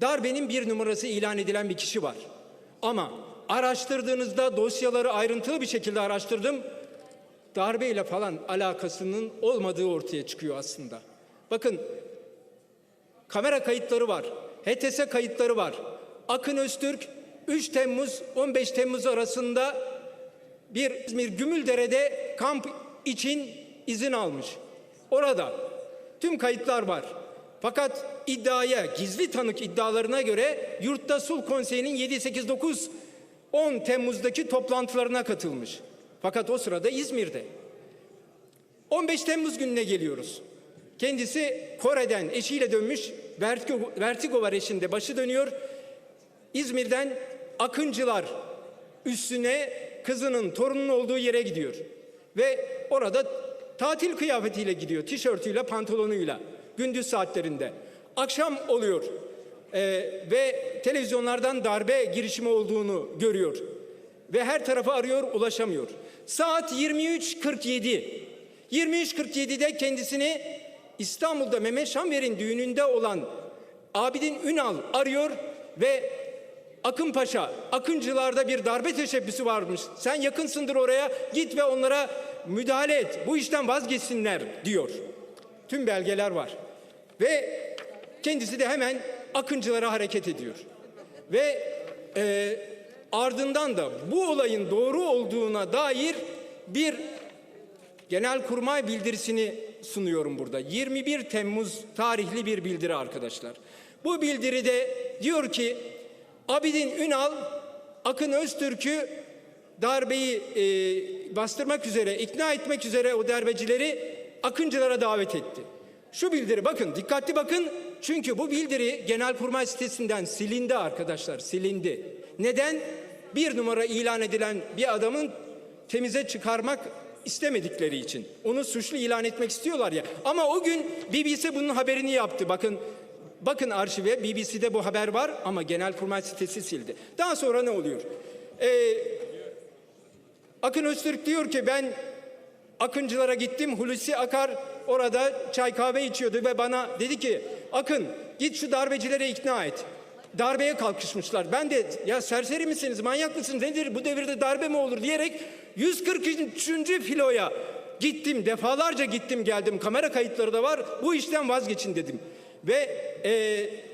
darbenin bir numarası ilan edilen bir kişi var. Ama araştırdığınızda dosyaları ayrıntılı bir şekilde araştırdım. Darbeyle falan alakasının olmadığı ortaya çıkıyor aslında. Bakın kamera kayıtları var. HTS kayıtları var. Akın Öztürk 3 Temmuz 15 Temmuz arasında bir İzmir Gümüldere'de kamp için izin almış. Orada tüm kayıtlar var. Fakat iddiaya, gizli tanık iddialarına göre Yurtta Sulh Konseyi'nin 7, 8, 9, 10 Temmuz'daki toplantılarına katılmış. Fakat o sırada İzmir'de. 15 Temmuz gününe geliyoruz. Kendisi Kore'den eşiyle dönmüş. Vertigo, vertigo var eşinde. Başı dönüyor. İzmir'den Akıncılar üstüne kızının torunun olduğu yere gidiyor. Ve orada tatil kıyafetiyle gidiyor. Tişörtüyle, pantolonuyla. Gündüz saatlerinde. Akşam oluyor. Ee, ve televizyonlardan darbe girişimi olduğunu görüyor. Ve her tarafı arıyor, ulaşamıyor. Saat 23.47. 23.47'de kendisini İstanbul'da Mehmet Şamver'in düğününde olan Abidin Ünal arıyor ve Akın Paşa, Akıncılarda bir darbe teşebbüsü varmış. Sen yakınsındır oraya, git ve onlara müdahale et. Bu işten vazgeçsinler diyor. Tüm belgeler var. Ve kendisi de hemen Akıncılara hareket ediyor. Ve e, ardından da bu olayın doğru olduğuna dair bir Genelkurmay bildirisini sunuyorum burada. 21 Temmuz tarihli bir bildiri arkadaşlar. Bu bildiride diyor ki Abidin Ünal Akın Öztürk'ü darbeyi e, bastırmak üzere, ikna etmek üzere o darbecileri Akıncılara davet etti. Şu bildiri bakın, dikkatli bakın. Çünkü bu bildiri Genelkurmay sitesinden silindi arkadaşlar, silindi. Neden? Bir numara ilan edilen bir adamın temize çıkarmak istemedikleri için. Onu suçlu ilan etmek istiyorlar ya. Ama o gün BBC bunun haberini yaptı. Bakın bakın arşive BBC'de bu haber var ama Genelkurmay sitesi sildi. Daha sonra ne oluyor? Ee, Akın Öztürk diyor ki ben Akıncılara gittim. Hulusi Akar orada çay kahve içiyordu ve bana dedi ki Akın git şu darbecilere ikna et. Darbeye kalkışmışlar. Ben de ya serseri misiniz, manyak mısınız, nedir bu devirde darbe mi olur diyerek 143. filoya gittim. Defalarca gittim geldim. Kamera kayıtları da var. Bu işten vazgeçin dedim. Ve e,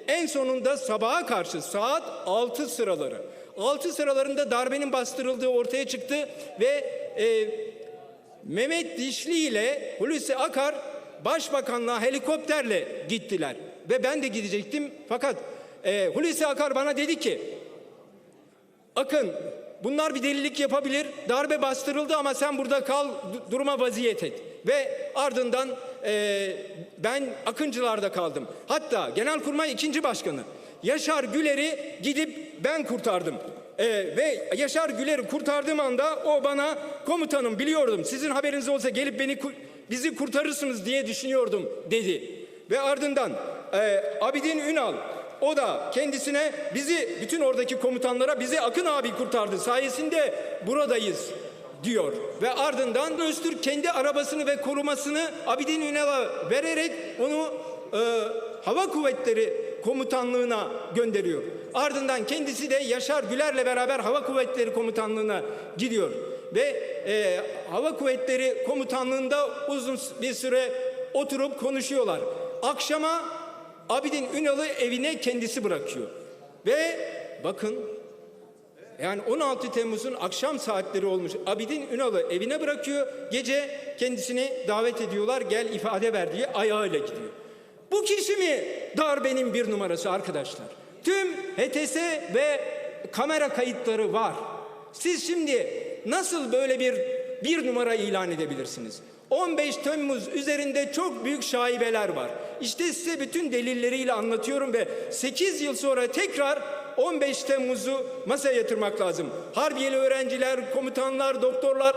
en sonunda sabaha karşı saat 6 sıraları. 6 sıralarında darbenin bastırıldığı ortaya çıktı ve e, Mehmet Dişli ile Hulusi Akar başbakanlığa helikopterle gittiler. Ve ben de gidecektim fakat e, Hulusi Akar bana dedi ki Akın bunlar bir delilik yapabilir. Darbe bastırıldı ama sen burada kal du- duruma vaziyet et. Ve ardından e, ben Akıncılar'da kaldım. Hatta Genelkurmay ikinci başkanı Yaşar Güler'i gidip ben kurtardım. E, ve Yaşar Güler'i kurtardığım anda o bana komutanım biliyordum sizin haberiniz olsa gelip beni bizi kurtarırsınız diye düşünüyordum dedi. Ve ardından e, Abidin Ünal o da kendisine bizi bütün oradaki komutanlara bizi Akın abi kurtardı sayesinde buradayız diyor. Ve ardından Öztürk kendi arabasını ve korumasını Abidin Ünal'a vererek onu e, hava kuvvetleri komutanlığına gönderiyor. Ardından kendisi de Yaşar Güler'le beraber hava kuvvetleri komutanlığına gidiyor. Ve e, hava kuvvetleri komutanlığında uzun bir süre oturup konuşuyorlar. Akşama Abidin Ünal'ı evine kendisi bırakıyor. Ve bakın yani 16 Temmuz'un akşam saatleri olmuş. Abidin Ünal'ı evine bırakıyor. Gece kendisini davet ediyorlar. Gel ifade ver diye ayağıyla gidiyor. Bu kişi mi darbenin bir numarası arkadaşlar? Tüm HTS ve kamera kayıtları var. Siz şimdi nasıl böyle bir bir numara ilan edebilirsiniz? 15 Temmuz üzerinde çok büyük şaibeler var. İşte size bütün delilleriyle anlatıyorum ve 8 yıl sonra tekrar 15 Temmuz'u masaya yatırmak lazım. Harbiyeli öğrenciler, komutanlar, doktorlar